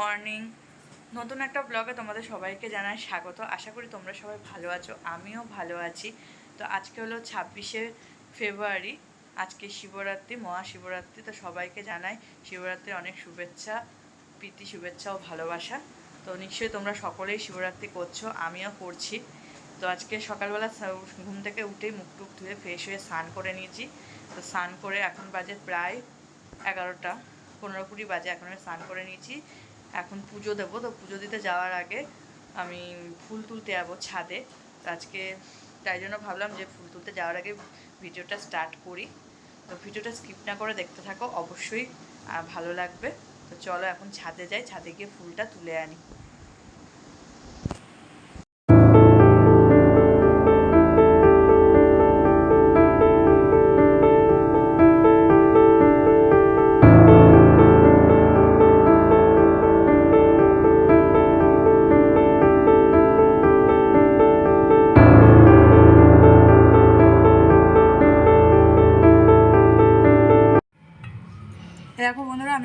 Morning. নতুন একটা ব্লগে তোমাদের সবাইকে জানাই স্বাগত। আশা করি তোমরা সবাই ভালো আছো, আমিও ভালো আছি। তো আজকে হলো ছাব্বিশে ফেব্রুয়ারি, আজকে শিবরাত্রি, মহাশিবরাত্রি। তো সবাইকে জানাই শিবরাত্রির অনেক শুভেচ্ছা, প্রীতি শুভেচ্ছা ও ভালোবাসা। তো নিশ্চয়ই তোমরা সকলেই শিবরাত্রি করছ, আমিও করছি। তো আজকে সকালবেলা ঘুম থেকে উঠেই মুখ টুক ধুয়ে ফ্রেশ হয়ে স্নান করে নিয়েছি। তো স্নান করে এখন বাজে প্রায় এগারোটা, পনেরো কুড়ি বাজে এখন আমি স্নান করে নিয়েছি। এখন পুজো দেবো তো পুজো দিতে যাওয়ার আগে আমি ফুল তুলতে যাব ছাদে। আজকে তাই জন্য ভাবলাম যে ফুল তুলতে যাওয়ার আগে ভিডিওটা স্টার্ট করি। তো ভিডিওটা স্কিপ না করে দেখতে থাকো অবশ্যই ভালো লাগবে। তো চলো এখন ছাদে যাই, ছাদে গিয়ে ফুলটা তুলে আনি।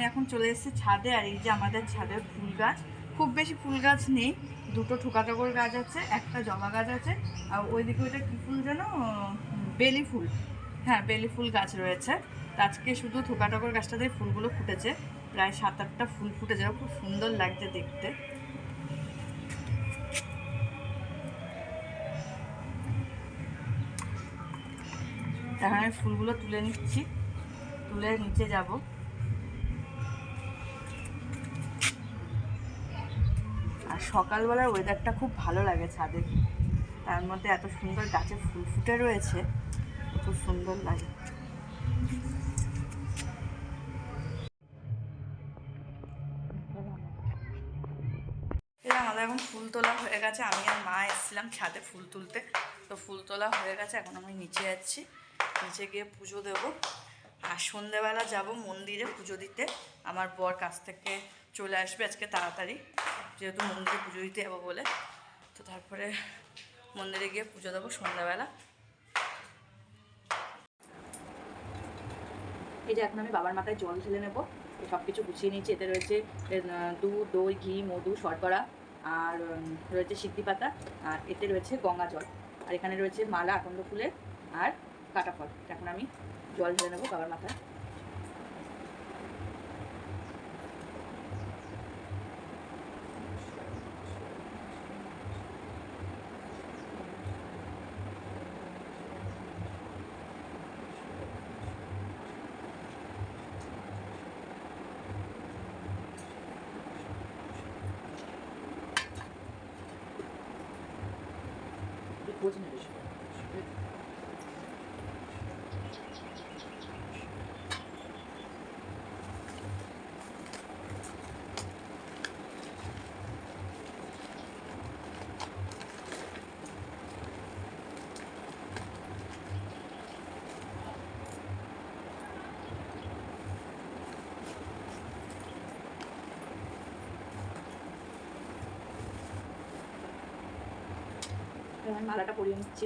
এখন চলে এসেছি ছাদে, আর এই যে আমাদের ছাদের ফুল গাছ। খুব বেশি ফুল গাছ নেই, দুটো ঠোকাটকর গাছ আছে, একটা জবা গাছ আছে। আর ওইদিকে ওইটা কী ফুল যেন? বেলি ফুল। হ্যাঁ বেলি ফুল গাছ রয়েছে। আজকে শুধু থোকাটকর গাছটাতে ফুলগুলো ফুটেছে। প্রায় সাত আটটা ফুল ফুটেছে খুব সুন্দর লাগছে দেখতে। আমি ফুলগুলো তুলে নিচ্ছি। তুলে নিচে যাব। সকালবেলার ওয়েদারটা খুব ভালো লাগে ছাদে। তার মধ্যে এত সুন্দর গাছে ফুল ফুটে রয়েছে খুব সুন্দর লাগে। আমাদের এখন ফুল তোলা হয়ে গেছে। আমি আর মা এসেছিলাম ছাদে ফুল তুলতে। তো ফুল তোলা হয়ে গেছে, এখন আমি নিচে যাচ্ছি। নিচে গিয়ে পুজো দেব। আর সন্ধেবেলা যাব মন্দিরে পুজো দিতে। আমার বর কাছ থেকে চলে আসবে আজকে তাড়াতাড়ি। যেহেতু মন্দিরে পুজো দিতে যাব বলে, তো তারপরে মন্দিরে গিয়ে পুজো দেবো সন্ধ্যাবেলা। এই যে এখন আমি বাবার মাথায় জল ঢেলে নেব সব কিছু গুছিয়ে নিয়েছি। এতে রয়েছে দুধ, দই, ঘি, মধু, শর্করা, আর রয়েছে সিদ্ধি পাতা, আর এতে রয়েছে গঙ্গা জল। আর এখানে রয়েছে মালা, আকন্দ ফুলের, আর কাটা ফল এখন আমি জল ঢেলে নেব বাবার মাথায়। Kursen আমি মালাটা পরিয়ে নিচ্ছি।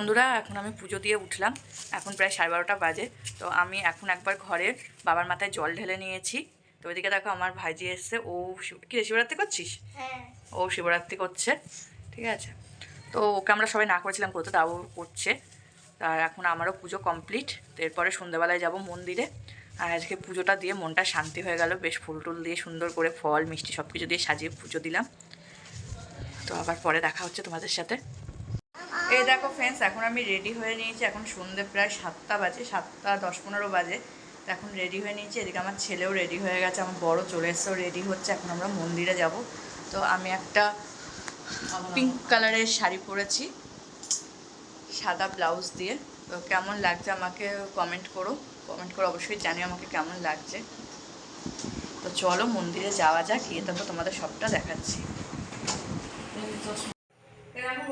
বন্ধুরা এখন আমি পুজো দিয়ে উঠলাম। এখন প্রায় সাড়ে বারোটা বাজে। তো আমি এখন একবার ঘরের বাবার মাথায় জল ঢেলে নিয়েছি। তো ওইদিকে দেখো আমার ভাইজি এসছে। ও কি রে, শিবরাত্রি করছিস? হ্যাঁ। ও শিবরাত্রি করছে। ঠিক আছে। তো ওকে আমরা সবাই না করেছিলাম করতে তাও করছে। আর এখন আমারও পুজো কমপ্লিট। তো এরপরে সন্ধ্যেবেলায় যাব মন্দিরে। আর আজকে পুজোটা দিয়ে মনটা শান্তি হয়ে গেল। বেশ ফুল টুল দিয়ে সুন্দর করে ফল মিষ্টি সব কিছু দিয়ে সাজিয়ে পুজো দিলাম। তো আবার পরে দেখা হচ্ছে তোমাদের সাথে। এই দেখো ফ্রেন্ডস এখন আমি রেডি হয়ে নিয়েছি, এখন সন্ধ্যে প্রায় সাতটা বাজে, সাতটা দশ পনেরো বাজে। তো এখন রেডি হয়ে নিয়েছি, এদিকে আমার ছেলেও রেডি হয়ে গেছে, আমার বড় চলে এসেও রেডি হচ্ছে, এখন আমরা মন্দিরে যাব। তো আমি একটা পিঙ্ক কালারের শাড়ি পরেছি, সাদা ব্লাউজ দিয়ে। তো কেমন লাগছে আমাকে কমেন্ট করো কমেন্ট করে অবশ্যই জানিও আমাকে কেমন লাগছে। তো চলো মন্দিরে যাওয়া যাক, গিয়ে তারপর তোমাদের সবটা দেখাচ্ছি। দেখো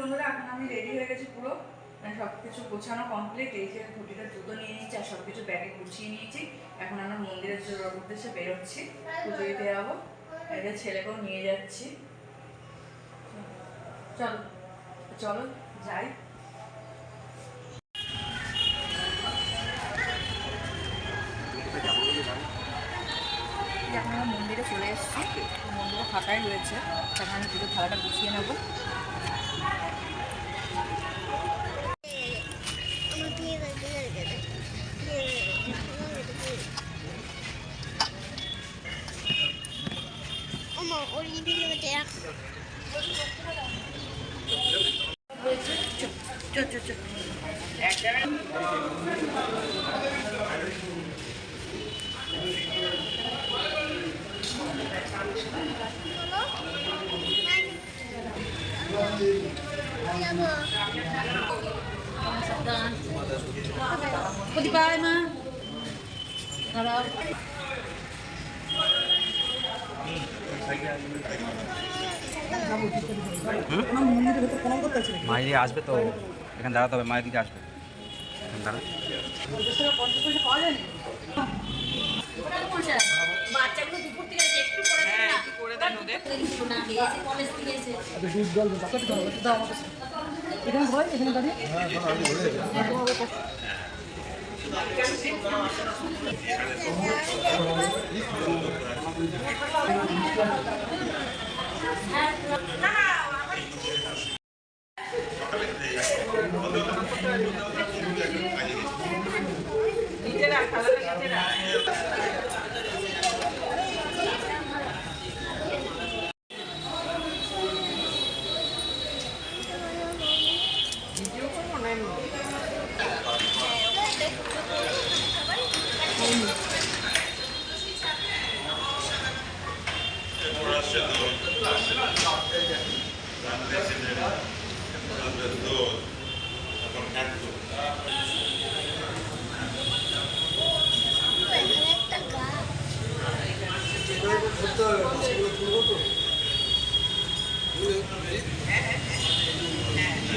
বন্ধুরা এখন আমি রেডি হয়ে গেছি পুরো। মানে সব কিছু গোছানো কমপ্লিট এই যে ঘটিটা জুতো নিয়ে নিয়েছি আর সব কিছু ব্যাগে গুছিয়ে নিয়েছি। এখন আমরা মন্দিরের উদ্দেশ্যে বেরোচ্ছি। পুজো দিতে যাব। যে ছেলেকেও নিয়ে যাচ্ছি। চলো চলো, যাই। এখন আমরা মন্দিরে চলে এসেছি। মন্দিরে ফাঁকাই রয়েছে। আমি পুজোর থালাটা গুছিয়ে নেব। ওমা ওর ইডি লেগেছে চল মায়ের আসবে তো এখানে দাঁড়াতে হবে মায়ের দিকে আসবে। এখানে দাঁড়া। হ্যাঁ। একটু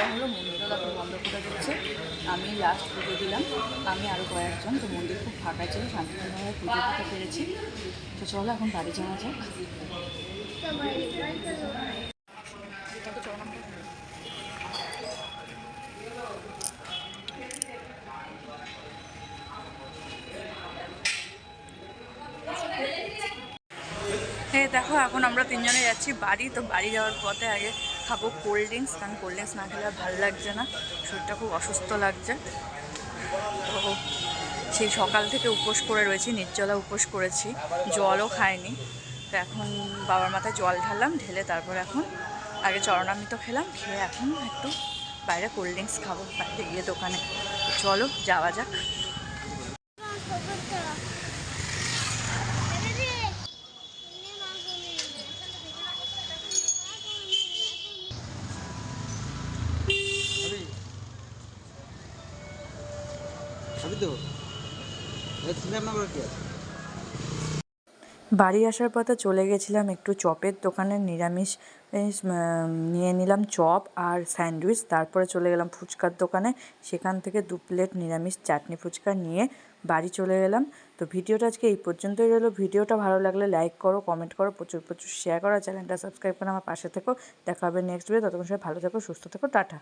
দেওয়া হলো মন্দিরও তারপর বন্ধ করে দিচ্ছে আমি লাস্ট পুজো দিলাম। আমি আরও কয়েকজন, তো মন্দির খুব ফাঁকা ছিল শান্তিপূর্ণভাবে পুজো দিতে পেরেছি। তো চলো এখন বাড়ি যাওয়া যাক। দেখো, এখন আমরা তিনজনে যাচ্ছি বাড়ি, তো বাড়ি যাওয়ার পথে আগে খাব কোল্ড ড্রিঙ্কস কারণ কোল্ড ড্রিঙ্কস না খেলে আর ভালো লাগছে না, শরীরটা খুব অসুস্থ লাগছে। তো সেই সকাল থেকে উপোস করে রয়েছি, নির্জলা উপোস করেছি, জলও খাইনি। তো এখন বাবার মাথায় জল ঢাললাম, ঢেলে তারপর এখন আগে চরণামৃত খেলাম, খেয়ে এখন একটু বাইরে কোল্ড ড্রিঙ্কস খাব, বাইরে গিয়ে দোকানে। চলো, যাওয়া যাক। বাড়ি আসার পথে চলে গেছিলাম একটু চপের দোকানে, নিরামিষ নিয়ে নিলাম চপ আর স্যান্ডউইচ, তারপরে চলে গেলাম ফুচকার দোকানে। সেখান থেকে দু প্লেট নিরামিষ চাটনি ফুচকা নিয়ে বাড়ি চলে গেলাম। তো ভিডিওটা আজকে এই পর্যন্তই রইল। ভিডিওটা ভালো লাগলে লাইক করো কমেন্ট করো, প্রচুর প্রচুর শেয়ার করো চ্যানেলটা সাবস্ক্রাইব করে আমার পাশে থেকো। দেখা হবে নেক্সট ভিডিও ততক্ষণ সবাই ভালো থেকো, সুস্থ থেকো, টাটা।